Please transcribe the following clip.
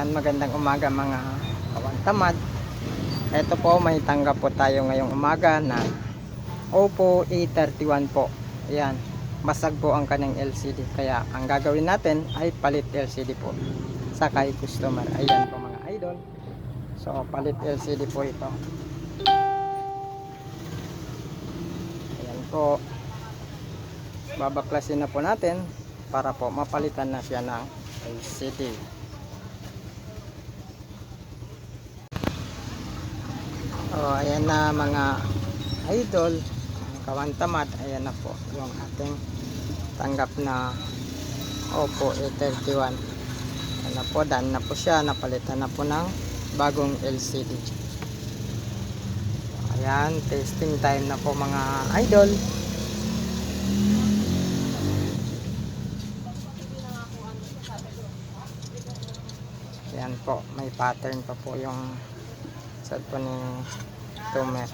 Ayan, magandang umaga mga kawantamad. Ito po, may tanggap po tayo ngayong umaga na Oppo A31 po. Ayan, basag po ang kanyang LCD. Kaya ang gagawin natin ay palit LCD po sa kay customer. Ayan po mga idol. So, palit LCD po ito. Ayan po. Babaklasin na po natin para po mapalitan na siya ng LCD. Oh, ayan na mga idol, mga kawantamad, ayan na po yung ating tanggap na Oppo A31. Ayan na po, daan na po siya, napalitan na po ng bagong LCD. Ayan, testing time na po mga idol. Ayan po, may pattern pa po yung cellphone ni Tumer.